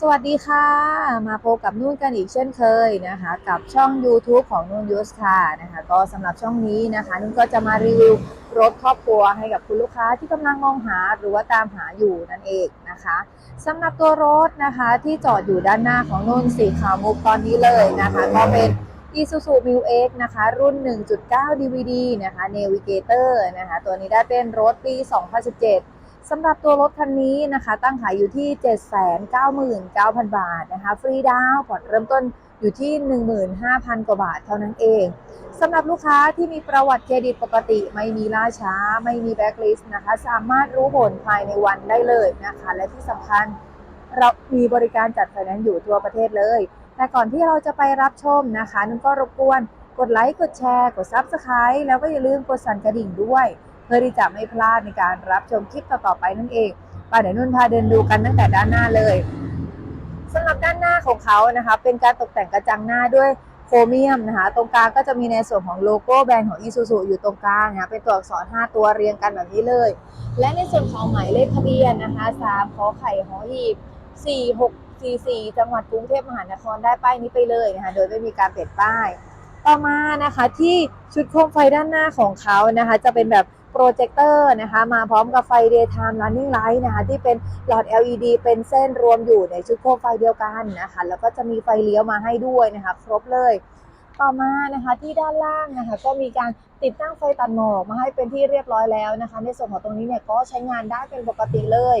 สวัสดีค่ะ มาพบกับนุ่นกันอีกเช่นเคยนะคะ กับช่อง YouTube ของนุ่นยูสค่ะนะคะ ก็สำหรับช่องนี้นะคะ นุ่นก็จะมารีวิวรถครอบครัวให้กับคุณลูกค้าที่กำลังมองหาหรือว่าตามหาอยู่นั่นเองนะคะสำหรับตัวรถนะคะที่จอดอยู่ด้านหน้าของนุ่นสีขาวมุกตอนนี้เลยนะคะ ก็เป็น Isuzu m i l X นะคะ รุ่น 1.9 DVD นะคะ Navigator นะคะ ตัวนี้ได้เป็นรถปี 2017 สำหรับตัวรถคันนี้นะคะ ตั้งขายอยู่ที่ 799,000 บาทนะคะ ฟรีดาวน์ผ่อนเริ่มต้นอยู่ที่ 15,000 กว่าบาทเท่านั้นเองสำหรับลูกค้าที่มีประวัติเครดิตปกติ ไม่มีล่าช้า ไม่มีแบ็คลิสต์นะคะ สามารถรู้ผลภายในวันได้เลยนะคะ และที่สำคัญเรามีบริการจัดไฟแนนซ์อยู่ทั่วประเทศเลย แต่ก่อนที่เราจะไปรับชมนะคะนุ่นก็รบกวน กดไลค์ กดแชร์ กด Subscribe แล้วก็อย่าลืมกดสั่นกระดิ่งด้วย พื่อที่จะไม่พลาดในการรับชมคลิปต่อๆไปนั่นเองไปเดี๋ยวนุ่นพาเดินดูกันตั้งแต่ด้านหน้าเลยสำหรับด้านหน้าของเขานะคะเป็นการตกแต่งกระจังหน้าด้วยโครเมียมนะคะตรงกลางก็จะมีในส่วนของโลโก้แบรนด์ของ Isuzu อยู่ตรงกลางนะคะเป็นตัวอักษร 5 ตัวเรียงกันแบบนี้เลย และในส่วนของหมายเลขทะเบียนนะคะ 3 ขอไข่หอหีบ 4644 จังหวัดกรุงเทพมหานครได้ป้ายนี้ไปเลยนะคะโดยไม่มีการเปลี่ยนป้าย ต่อมานะคะที่ชุดโคมไฟด้านหน้าของเขานะคะ จะเป็นแบบ โปรเจคเตอร์นะคะ มาพร้อมกับไฟ daytime running light นะคะที่เป็นหลอด LED เป็นเส้นรวมอยู่ในชุดโคมไฟเดียวกันนะคะ แล้วก็จะมีไฟเลี้ยวมาให้ด้วยนะคะ ครบเลย ต่อมานะคะที่ด้านล่างนะคะ ก็มีการติดตั้งไฟตัดหมอกมาให้เป็นที่เรียบร้อยแล้วนะคะ ในส่วนของตรงนี้เนี่ยก็ใช้งานได้เป็นปกติเลย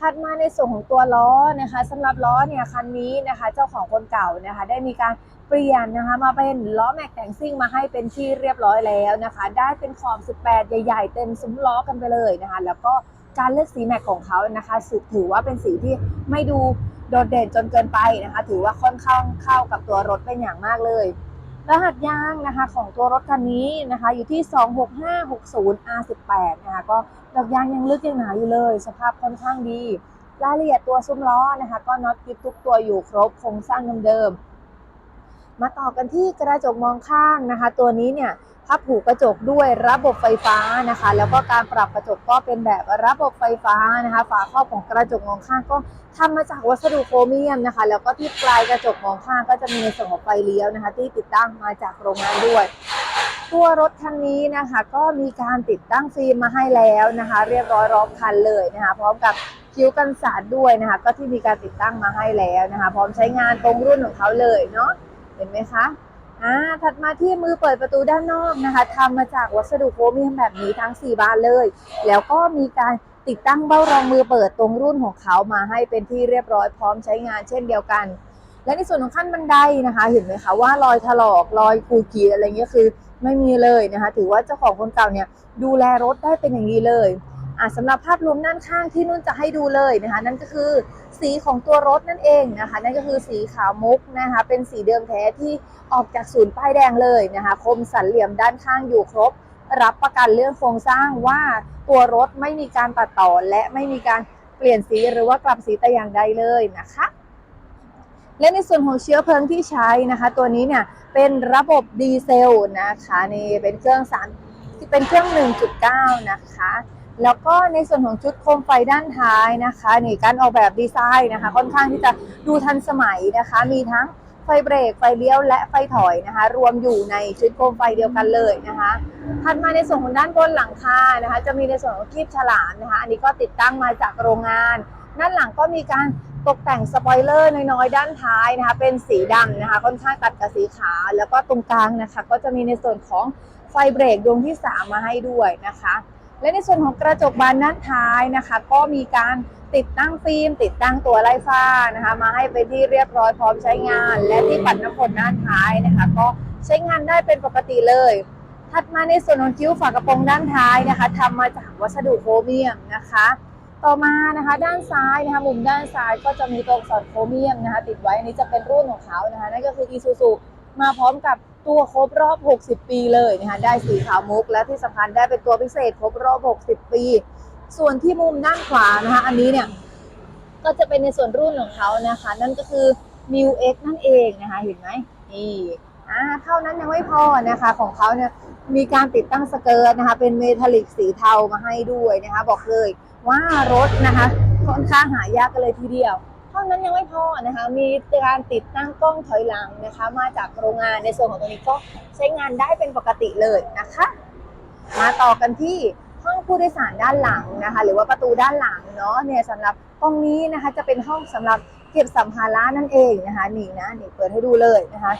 ถัดมาในส่วนของตัวล้อนะคะสำหรับล้อเนี่ยคันนี้นะคะ เจ้าของคนเก่านะคะ ได้มีการ ปลี่ยนนะคะมาเป็นล้อแม็กแต่งซิ่งมาให้เป็นที่เรียบร้อยแล้วนะคะ ได้เป็นขอบ 18 ใหญ่ ๆ เต็มซุ้มล้อกันไปเลยนะคะ แล้วก็การเลือกสีแม็กของเขานะคะสืบถือว่าเป็นสีที่ไม่ดูโดดเด่นจนเกินไปนะคะ ถือว่าค่อนข้างเข้ากับตัวรถเป็นอย่างมากเลยรหัสยางนะคะของตัวรถคันนี้นะคะ อยู่ที่ 26560 R18 นะคะก็ดอกยางยังลึกยังหนาอยู่เลย สภาพค่อนข้างดี รายละเอียดตัวซุ้มล้อนะคะ ก็น็อตกิฟทุกตัวอยู่ครบโครงสร้างเดิมๆ มาต่อกันที่กระจกมองข้างนะคะ ตัวนี้เนี่ยพับผูกกระจกด้วยระบบไฟฟ้านะคะ แล้วก็การปรับกระจกก็เป็นแบบระบบไฟฟ้านะคะ ฝาครอบของกระจกมองข้างก็ทำมาจากวัสดุโครเมียมนะคะ แล้วก็ที่ปลายกระจกมองข้างก็จะมีในส่วนของไฟเลี้ยวนะคะ ที่ติดตั้งมาจากโรงงานด้วย ตัวรถคันนี้นะคะ ก็มีการติดตั้งฟิล์มมาให้แล้วนะคะ เรียบร้อยรอบคันเลยนะคะ พร้อมกับคิ้วกันสาดด้วยนะคะ ก็ที่มีการติดตั้งมาให้แล้วนะคะ พร้อมใช้งานตรงรุ่นของเขาเลยเนาะ ห็นไหมคะอ่าถัดมาที่มือเปิดประตูด้านนอกนะคะทำมาจากวัสดุโครเมียมแบบนี้ทั้ง 4 บานเลย แล้วก็มีการติดตั้งเบ้ารองมือเปิดตรงรุ่นของเขามาให้เป็นที่เรียบร้อยพร้อมใช้งานเช่นเดียวกัน และในส่วนของขั้นบันไดนะคะ เห็นไหมคะว่ารอยถลอกรอยขูดขีดอะไรเงี้ยคือไม่มีเลยนะคะ ถือว่าเจ้าของคนเก่าเนี่ยดูแลรถได้เป็นอย่างดีเลย อะสำหรับภาพรวมด้านข้างที่นุ่นจะให้ดูเลยนะคะ นั่นก็คือสีของตัวรถนั่นเองนะคะ นั่นก็คือสีขาวมุกนะคะ เป็นสีเดิมแท้ที่ออกจากศูนย์ป้ายแดงเลยนะคะ คมสันเหลี่ยมด้านข้างอยู่ครบ รับประกันเรื่องโครงสร้างว่าตัวรถไม่มีการตัดต่อและไม่มีการเปลี่ยนสีหรือว่ากลับสีแต่อย่างใดเลยนะคะและในส่วนของเชื้อเพลิงที่ใช้นะคะ ตัวนี้เนี่ยเป็นระบบดีเซลนะคะนี่เป็นเครื่อง3ที่เป็นเครื่อง 1.9 นะคะ แล้วก็ในส่วนของชุดโคมไฟด้านท้ายนะคะนี่การออกแบบดีไซน์นะคะ ค่อนข้างที่จะดูทันสมัยนะคะ มีทั้งไฟเบรกไฟเลี้ยวและไฟถอยนะคะ รวมอยู่ในชุดโคมไฟเดียวกันเลยนะคะถัดมาในส่วนของด้านบนหลังคานะคะ จะมีในส่วนของคลิปฉลามนะคะ อันนี้ก็ติดตั้งมาจากโรงงาน ด้านหลังก็มีการตกแต่งสปอยเลอร์น้อยๆ ด้านท้ายนะคะ เป็นสีดำนะคะ ค่อนข้างตัดกับสีขาวแล้วก็ตรงกลางนะคะ ก็จะมีในส่วนของไฟเบรกดวงที่ 3 มาให้ด้วยนะคะ และในส่วนของกระจกบานด้านท้ายนะคะ ก็มีการติดตั้งฟิล์ม ติดตั้งตัวไล่ฟ้านะคะ มาให้เป็นที่เรียบร้อยพร้อมใช้งาน และที่ปัดน้ำฝนด้านท้ายนะคะ ก็ใช้งานได้เป็นปกติเลย ถัดมาในส่วนของคิ้วฝากระโปรงด้านท้ายนะคะทำมาจากวัสดุโครเมียมนะคะ ต่อมานะคะด้านซ้ายนะคะมุมด้านซ้ายก็จะมีตัวอักษรโครเมียมนะคะ ติดไว้อันนี้จะเป็นรุ่นของเขานะคะนั่นก็คือ Isuzu มาพร้อมกับตัวครบรอบ 60 ปีเลยนะคะได้สีขาวมุก และที่สำคัญได้เป็นตัวพิเศษครบรอบ 60 ปี ส่วนที่มุมด้านขวานะคะอันนี้เนี่ยก็จะเป็นในส่วนรุ่นของเขานะคะ นั่นก็คือ m i u X นั่นเองนะคะเห็นไหมนี่อ่าเท่านั้นยังไม่พอนะคะของเขาเนี่ยมีการติดตั้งสเกิร์ตนะคะ เป็นเมทัลลิกสีเทามาให้ด้วยนะคะ บอกเลยว่ารถนะคะค่อนข้างหายากกันเลยทีเดียว ท่านั้นยังไม่พอนะคะมีการติดตั้งกล้องถอยหลังนะคะ มาจากโรงงานในส่วนของตรงนี้ก็ใช้งานได้เป็นปกติเลยนะคะ มาต่อกันที่ห้องผู้โดยสารด้านหลังนะคะ หรือว่าประตูด้านหลังเนาะเนี่ยสำหรับตรงนี้นะคะจะเป็นห้องสำหรับเก็บสัมภาระนั่นเองนะคะนี่นะนี่เปิดให้ดูเลยนะคะ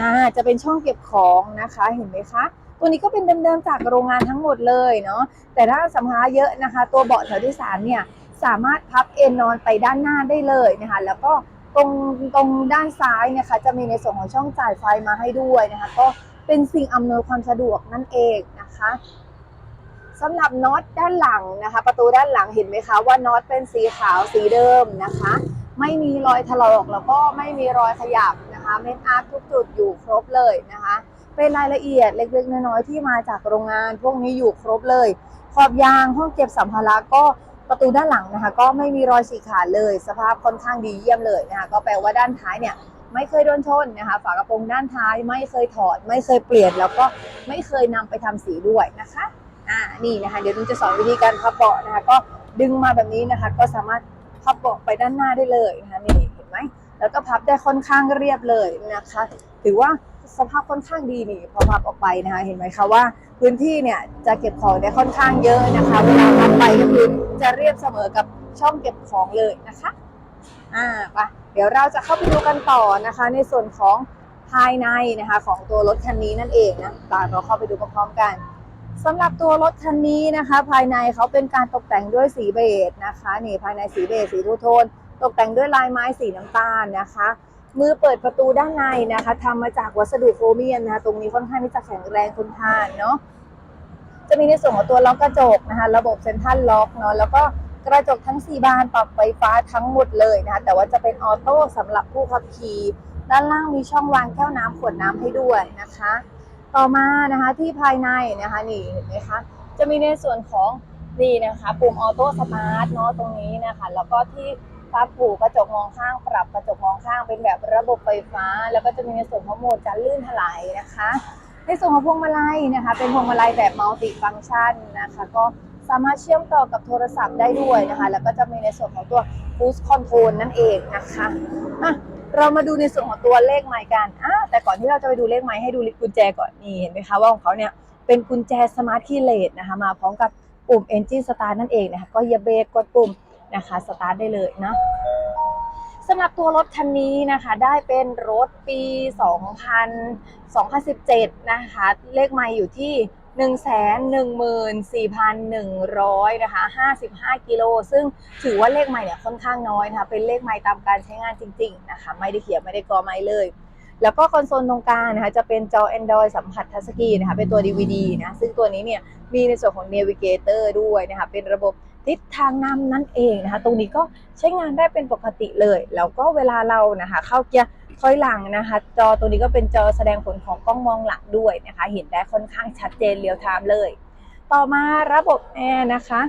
อ่าจะเป็นช่องเก็บของนะคะเห็นไหมคะตัวนี้ก็เป็นเดิมๆจากโรงงานทั้งหมดเลยเนาะแต่ถ้าสัมภาระเยอะนะคะ ตัวเบาะแถวที่สามเนี่ย สามารถพับเอนนอนไปด้านหน้าได้เลยนะคะ แล้วก็ตรงตรงด้านซ้ายนะคะ จะมีในส่วนของช่องจ่ายไฟมาให้ด้วยนะคะ ก็เป็นสิ่งอำนวยความสะดวกนั่นเองนะคะสำหรับน็อตด้านหลังนะคะ ประตูด้านหลังเห็นไหมคะว่าน็อตเป็นสีขาวสีเดิมนะคะ ไม่มีรอยถลอกแล้วก็ไม่มีรอยขยับนะคะเม็ดอาร์ตทุกจุดอยู่ครบเลยนะคะ เป็นรายละเอียดเล็กๆน้อยๆที่มาจากโรงงาน พวกนี้อยู่ครบเลย ขอบยางห้องเก็บสัมภาระก็ ประตูด้านหลังนะคะ ก็ไม่มีรอยฉีกขาดเลย สภาพค่อนข้างดีเยี่ยมเลยนะคะก็แปลว่าด้านท้ายเนี่ยไม่เคยโดนชนนะคะฝากระโปรงด้านท้ายไม่เคยถอด ไม่เคยเปลี่ยน แล้วก็ไม่เคยนำไปทำสีด้วยนะคะอ่านี่นะคะเดี๋ยวนุ้จะสอนวิธีการพับเบาะนะคะก็ดึงมาแบบนี้นะคะ ก็สามารถพับเบาะไปด้านหน้าได้เลยนะคะนี่เห็นไหมแล้วก็พับได้ค่อนข้างเรียบเลยนะคะ ถือว่า สภาพค่อนข้างดีนี่พอพับออกไปนะคะเห็นไหมคะว่า พื้นที่เนี่ยจะเก็บของได้ค่อนข้างเยอะนะคะเวลาพับไปก็คือจะเรียบเสมอกับช่องเก็บของเลยนะคะอ่าไปเดี๋ยวเราจะเข้าไปดูกันต่อนะคะ ในส่วนของภายในนะคะของตัวรถคันนี้นั่นเองนะตามเราเข้าไปดูพร้อมๆกันสำหรับตัวรถคันนี้นะคะ ภายในเขาเป็นการตกแต่งด้วยสีเบจนะคะนี่ภายในสีเบจสีทูโทน ตกแต่งด้วยลายไม้สีน้ำตาลนะคะ มือเปิดประตูด้านในนะคะทำมาจากวัสดุโครเมียมนะคะตรงนี้ค่อนข้างที่จะแข็งแรงทนทานเนาะจะมีในส่วนของตัวล็อกกระจกนะคะระบบเซ็นทรัลล็อกเนาะแล้วก็กระจกทั้ง 4 บานปรับไฟฟ้าทั้งหมดเลยนะคะแต่ว่าจะเป็นออโต้สำหรับผู้ขับขี่ด้านล่างมีช่องวางแก้วน้ำขวดน้ำให้ด้วยนะคะ ต่อมานะคะที่ภายในนะคะนี่เห็นไหมคะจะมีในส่วนของนี่นะคะปุ่มออโต้สตาร์ทเนาะตรงนี้นะคะ แล้วก็ที่ ปรับผูกกระจกมองข้างปรับกระจกมองข้างเป็นแบบระบบไฟฟ้า แล้วก็จะมีในส่วนของโหมดการลื่นถลายนะคะ ในส่วนของพวงมาลัยนะคะ เป็นพวงมาลัยแบบมัลติฟังก์ชันนะคะ ก็สามารถเชื่อมต่อกับโทรศัพท์ได้ด้วยนะคะ แล้วก็จะมีในส่วนของตัว Boost Control นั่นเองนะคะอะเรามาดูในส่วนของตัวเลขไม้กันอะแต่ก่อนที่เราจะไปดูเลขไม้ให้ดูกุญแจก่อนนี่เห็นไหมคะว่าของเขาเนี่ยเป็นกุญแจสมาร์ทคีย์เลสนะคะ มาพร้อมกับปุ่ม Engine Start นั่นเองนะคะ ก็เหยียบเบรกกดปุ่ม นะคะสตาร์ทได้เลยนะสำหรับตัวรถคันนี้นะคะ ได้เป็นรถปี 2000 2017 นะคะ เลขไม่อยู่ที่114,100นะคะ55 กิโล ซึ่งถือว่าเลขไม่เนี่ยค่อนข้างน้อยนะคะ เป็นเลขไม่ตามการใช้งานจริง ๆ นะคะ ไม่ได้เขียนไม่ได้กอไม่เลย แล้วก็คอนโซลตรงกลางนะคะ จะเป็นจอ Android สัมผัสทัชสกรีนนะคะ เป็นตัว DVD นะ ซึ่งตัวนี้เนี่ย มีในส่วนของ Navigator ด้วยนะคะ เป็นระบบ ทิศทางนำนั่นเองนะคะ ตรงนี้ก็ใช้งานได้เป็นปกติเลย แล้วก็เวลาเรานะคะ เข้าเกียร์ถอยหลังนะคะ จอตัวนี้ก็เป็นจอแสดงผลของกล้องมองหลังด้วยนะคะ เห็นได้ค่อนข้างชัดเจนเรียวไทม์เลย ต่อมาระบบแอร์นะคะ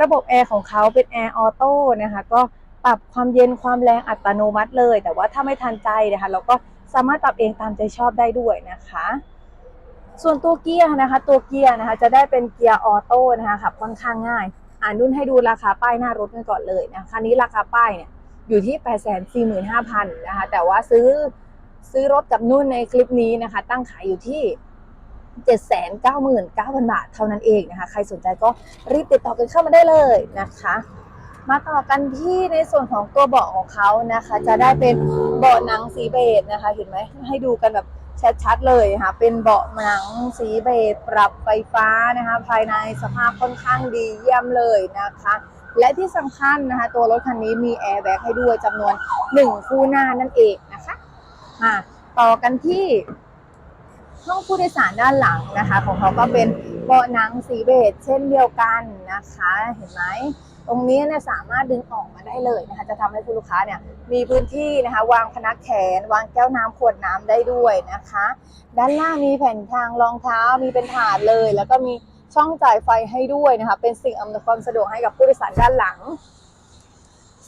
ระบบแอร์ของเขาเป็นแอร์ออโต้นะคะ ก็ปรับความเย็นความแรงอัตโนมัติเลย แต่ว่าถ้าไม่ทันใจนะคะ เราก็สามารถปรับเองตามใจชอบได้ด้วยนะคะ ส่วนตัวเกียร์นะคะ ตัวเกียร์นะคะ จะได้เป็นเกียร์ออโต้นะคะขับค่อนข้างง่าย อ่านนุ่นให้ดูราคาป้ายหน้ารถกันก่อนเลยนะคันนี้ราคาป้ายเนี่ยอยู่ที่ 845,000นะคะ แต่ว่าซื้อซื้อรถกับนุ่นในคลิปนี้นะคะ ตั้งขายอยู่ที่ 799,000 บาทเท่านั้นเองนะคะ ใครสนใจก็รีบติดต่อกันเข้ามาได้เลยนะคะ มาต่อกันที่ในส่วนของตัวเบาะของเขานะคะ จะได้เป็นเบาะหนังสีเบจนะคะ เห็นไหมให้ดูกันแบบ ชัดๆเลยค่ะเป็นเบาะหนังสีเบจปรับไฟฟ้านะคะ ภายในสภาพค่อนข้างดีเยี่ยมเลยนะคะ และที่สำคัญนะคะ ตัวรถคันนี้มีแอร์แบ็กให้ด้วยจำนวน 1 คู่หน้านั่นเองนะคะอะต่อกันที่ห้องผู้โดยสารด้านหลังนะคะ ของเขาก็เป็นเบาะหนังสีเบจเช่นเดียวกันนะคะ เห็นไหม ตรงนี้เนี่ยสามารถดึงออกมาได้เลยนะคะจะทำให้คุณลูกค้าเนี่ยมีพื้นที่นะคะวางพนักแขน วางแก้วน้ำขวดน้ำได้ด้วยนะคะ ด้านล่างมีแผ่นทางรองเท้ามีเป็นถาดเลย แล้วก็มีช่องจ่ายไฟให้ด้วยนะคะเป็นสิ่งอำนวยความสะดวกให้กับผู้โดยสารด้านหลัง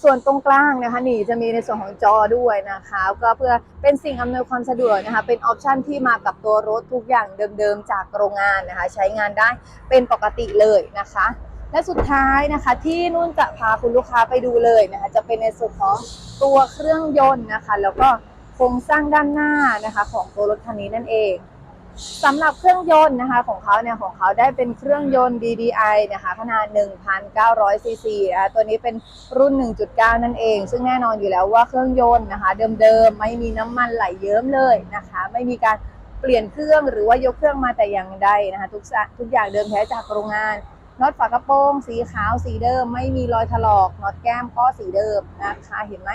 ส่วนตรงกลางนะคะนี่จะมีในส่วนของจอด้วยนะคะ ก็เพื่อเป็นสิ่งอำนวยความสะดวกนะคะเป็นออปชันที่มากับตัวรถทุกอย่างเดิมๆจากโรงงานนะคะ ใช้งานได้เป็นปกติเลยนะคะ และสุดท้ายนะคะที่นุ่นจะพาคุณลูกค้าไปดูเลยนะคะจะเป็นในส่วนของตัวเครื่องยนต์นะคะ แล้วก็โครงสร้างด้านหน้านะคะของตัวรถคันนี้นั่นเองสำหรับเครื่องยนต์นะคะของเขาเนี่ยของเขาได้เป็นเครื่องยนต์ DDI นะคะขนาด 1,900 ซีซีนะคะตัวนี้เป็นรุ่น 1.9 นั่นเอง ซึ่งแน่นอนอยู่แล้วว่าเครื่องยนต์นะคะเดิมๆไม่มีน้ำมันไหลเยิ้มเลยนะคะ ไม่มีการเปลี่ยนเครื่องหรือว่ายกเครื่องมาแต่อย่างใดนะคะทุกทุกอย่างเดิมแท้จากโรงงาน น็อตฝากระโปรงสีขาวสีเดิม ไม่มีรอยถลอกน็อตแก้มก็สีเดิมนะคะเห็นไหม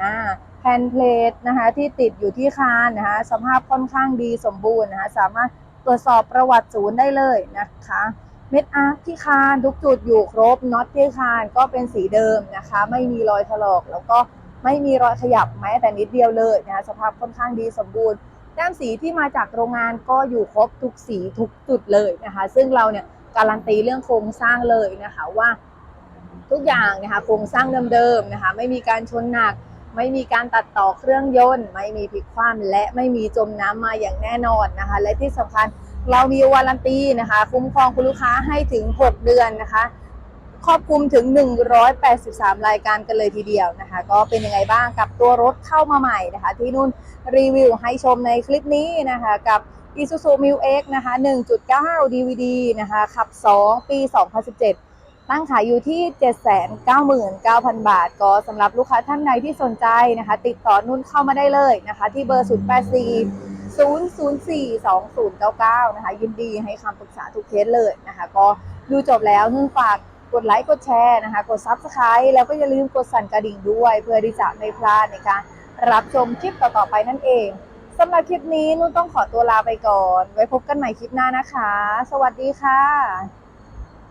อ่าแผ่นเพลทนะคะที่ติดอยู่ที่คานนะคะสภาพค่อนข้างดีสมบูรณ์นะคะสามารถตรวจสอบประวัติศูนย์ได้เลยนะคะเม็ดอาร์คที่คานทุกจุดอยู่ครบน็อตที่คานก็เป็นสีเดิมนะคะ ไม่มีรอยถลอกแล้วก็ไม่มีรอยขยับแม้แต่นิดเดียวเลยนะคะสภาพค่อนข้างดีสมบูรณ์แต้มสีที่มาจากโรงงานก็อยู่ครบทุกสีทุกจุดเลยนะคะ ซึ่งเราเนี่ย การันตีเรื่องโครงสร้างเลยนะคะว่าทุกอย่างนะคะโครงสร้างเดิมๆนะคะไม่มีการชนหนัก ไม่มีการตัดต่อเครื่องยนต์ ไม่มีพลิกคว่ำและไม่มีจมน้ำมาอย่างแน่นอนนะคะ และที่สำคัญเรามีวารันตีนะคะ คุ้มครองคุณลูกค้าให้ถึง 6 เดือนนะคะ ครอบคลุมถึง 183 รายการกันเลยทีเดียวนะคะ ก็เป็นยังไงบ้างกับตัวรถเข้ามาใหม่นะคะ ที่นุ่นรีวิวให้ชมในคลิปนี้นะคะกับ Isuzu m i l X นะคะ 1.9 DVD นะคะ ขับ 2 ปี 2017 ตั้งขายอยู่ที่ 799,000 บาท ก็สำหรับลูกค้าท่านใดที่สนใจนะคะ ติดต่อนุ่นเข้ามาได้เลยนะคะ ที่เบอร์ 084 004 2099 นะคะ ยินดีให้คำปรึกษาทุกเคสเลยนะคะ ก็ดูจบแล้วนุ่นฝากกดไลค์กดแชร์นะคะ กด Subscribe แล้วก็อย่าลืมกดสั่นกระดิ่งด้วย เพื่อที่จะไม่พลาดในการรับชมคลิปต่อๆไปนั่นเอง สำหรับคลิปนี้นุ่นต้องขอตัวลาไปก่อน ไว้พบกันใหม่คลิปหน้านะคะ สวัสดีค่ะ